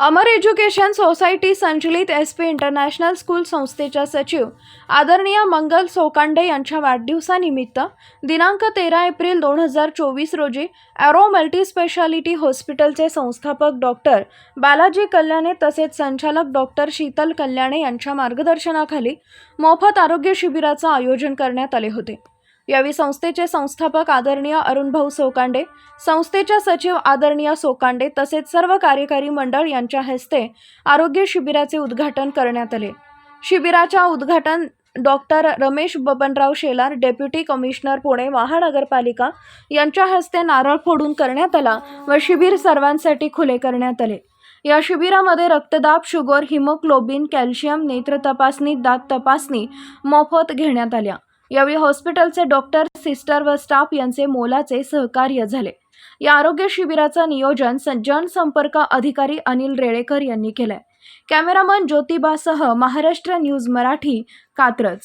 अमर education society संचलित S P international school संस्थेच्या सचिव आदरणीय मंगल सोकांडे यांच्या वाढदिवसानिमित्त दिनांक तेरा एप्रिल दोन हजार चोवीस रोजी ॲरो मल्टीस्पेशालिटी हॉस्पिटलचे संस्थापक डॉक्टर बालाजी कल्याणे तसेच संचालक डॉक्टर शीतल कल्याणे यांच्या मार्गदर्शनाखाली मोफत आरोग्य शिबिराचं आयोजन करण्यात आले होते. यावेळी संस्थेचे संस्थापक आदरणीय अरुणभाऊ सोकांडे संस्थेच्या सचिव आदरणीय सोकांडे तसेच सर्व कार्यकारी मंडळ यांच्या हस्ते आरोग्य शिबिराचे उद्घाटन करण्यात आले. शिबिराच्या उद्घाटन doctor Ramesh Babanrao Shelar deputy commissioner Pune महानगरपालिका यांच्या हस्ते नारळ फोडून करण्यात आला व शिबिर सर्वांसाठी खुले करण्यात आले. या शिबिरामध्ये रक्तदाब शुगर हिमोग्लोबिन कॅल्शियम नेत्र तपासणी दात तपासणी मोफत घेण्यात आल्या. यावेळी हॉस्पिटलचे डॉक्टर सिस्टर व स्टाफ यांचे मोलाचे सहकार्य झाले. या आरोग्य शिबिराचं नियोजन जनसंपर्क अधिकारी अनिल रेळेकर यांनी केलंय. कॅमेरामन ज्योतिबासह महाराष्ट्र न्यूज मराठी कात्रज.